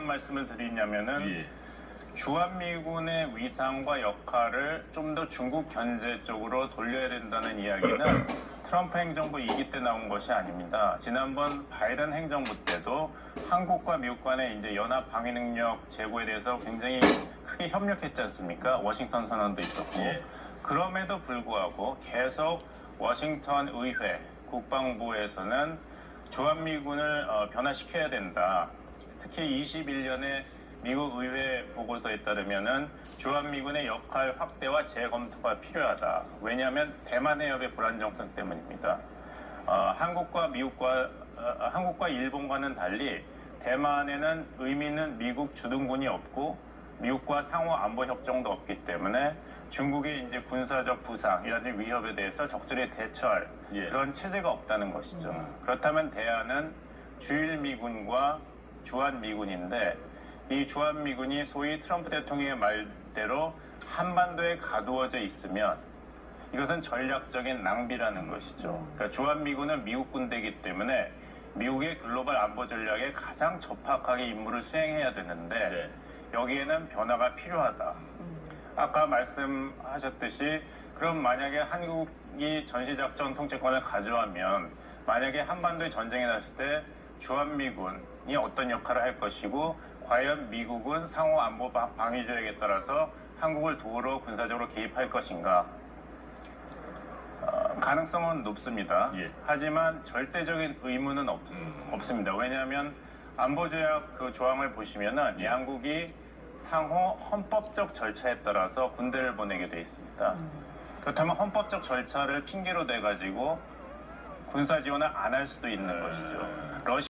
이런 말씀을 드리냐면은 예. 주한미군의 위상과 역할을 좀 더 중국 견제 쪽으로 돌려야 된다는 이야기는 트럼프 행정부 2기 때 나온 것이 아닙니다. 지난번 바이든 행정부 때도 한국과 미국 간의 이제 연합 방위 능력 제고에 대해서 굉장히 크게 협력했지 않습니까? 워싱턴 선언도 있었고. 예. 그럼에도 불구하고 계속 워싱턴 의회, 국방부에서는 주한미군을 어, 변화시켜야 된다. 특히 21년에 미국 의회 보고서에 따르면은 주한미군의 역할 확대와 재검토가 필요하다. 왜냐하면 대만 해협의 불안정성 때문입니다. 어, 한국과 미국과 어, 한국과 일본과는 달리 대만에는 의미 있는 미국 주둔군이 없고 미국과 상호 안보 협정도 없기 때문에 중국의 이제 군사적 부상이라든지 위협에 대해서 적절히 대처할 예. 그런 체제가 없다는 것이죠. 그렇다면 대안은 주일 미군과 주한 미군인데 이 주한 미군이 소위 트럼프 대통령의 말대로 한반도에 가두어져 있으면 이것은 전략적인 낭비라는 것이죠. 그러니까 주한 미군은 미국 군대이기 때문에 미국의 글로벌 안보 전략에 가장 적합하게 임무를 수행해야 되는데 네. 여기에는 변화가 필요하다. 아까 말씀하셨듯이 그럼 만약에 한국이 전시작전 통제권을 가져가면 만약에 한반도에 전쟁이 났을 때 주한미군이 어떤 역할을 할 것이고 과연 미국은 상호 안보 방- 방위 조약에 따라서 한국을 도우러 군사적으로 개입할 것인가? 어, 가능성은 높습니다. 예. 하지만 절대적인 의무는 없, 습니다 왜냐하면 안보조약 그 조항을 보시면은 양국이 상호 헌법적 절차에 따라서 군대를 보내게 돼 있습니다. 그렇다면 헌법적 절차를 핑계로 대 가지고 군사 지원을 안 할 수도 있는 것이죠. 러시